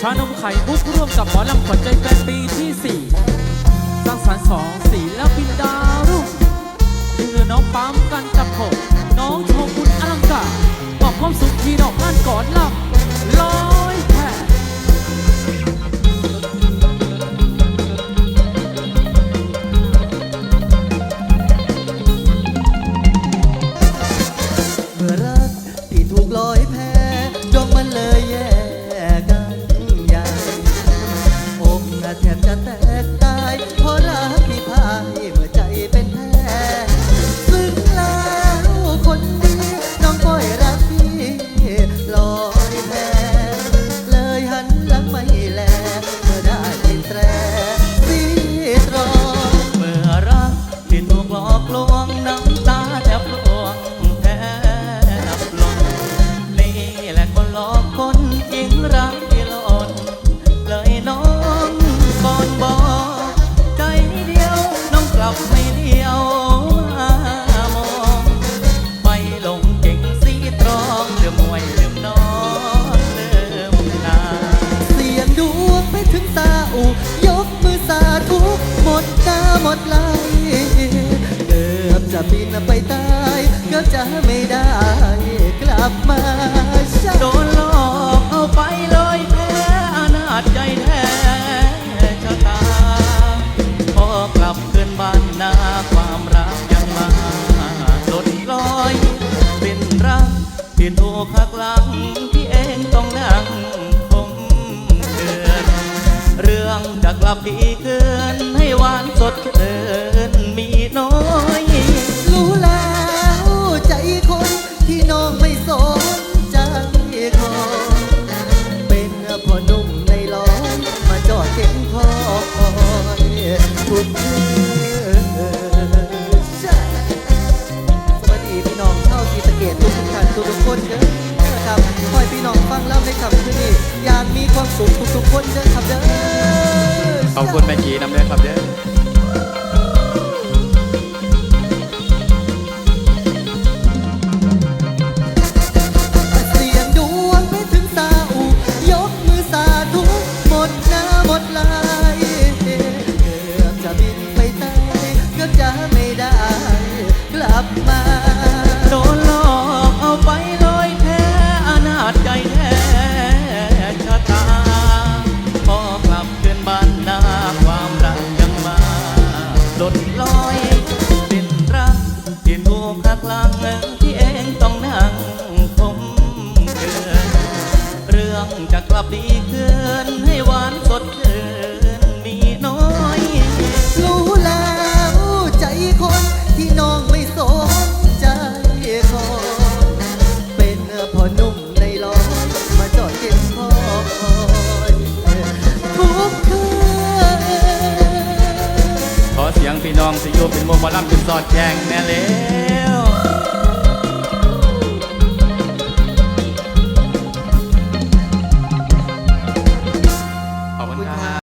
ชานมไข่มุกร่วมกับหมอลำขวัญใจแฟนปีที่ 4 รักที่หล่นเลยน้องก่อนบอกใจเดียวน้องกลับไม่เดียวมามองไปหลงเก่งสีตรองเรือมวยเรือมนอนเรือมนาเสียงดวงไปถึงตาอูยกมือสาธุหมดตาหมดไหลเกือบจะบินไปตายเกือบจะไม่ได้กลับมา กลับดีเกินให้หวานสดเกินมีน้อย รู้แล้วใจคนที่น้องไม่สนใจคอเป็นพ่อนุ่มในร้อมาจอดเก็บคอยทุกคืนใช่สวัสดีพี่น้องเข้าทีสเกตทุกท่านทุกทุกคนเด้อครับคอยพี่น้องฟังเล่าในคำคืนนี้อยากมีความสุขทุกทุกๆคนเด้อครับเด้อ ขอบคุณแม่กีน้ำเด้อครับเด้อ รื่องจะกลับดีขึ้นให้หวานสดชื่นมีน้อย รู้แล้วใจคนที่น้องไม่สนใจคอเป็นพ่อหนุ่มในร้อยมาจอดเก็บคอยทุกคืนขอเสียงพี่น้องสิโยเป็นโมหมาล่ำเป็นสอดแจงแน่เลย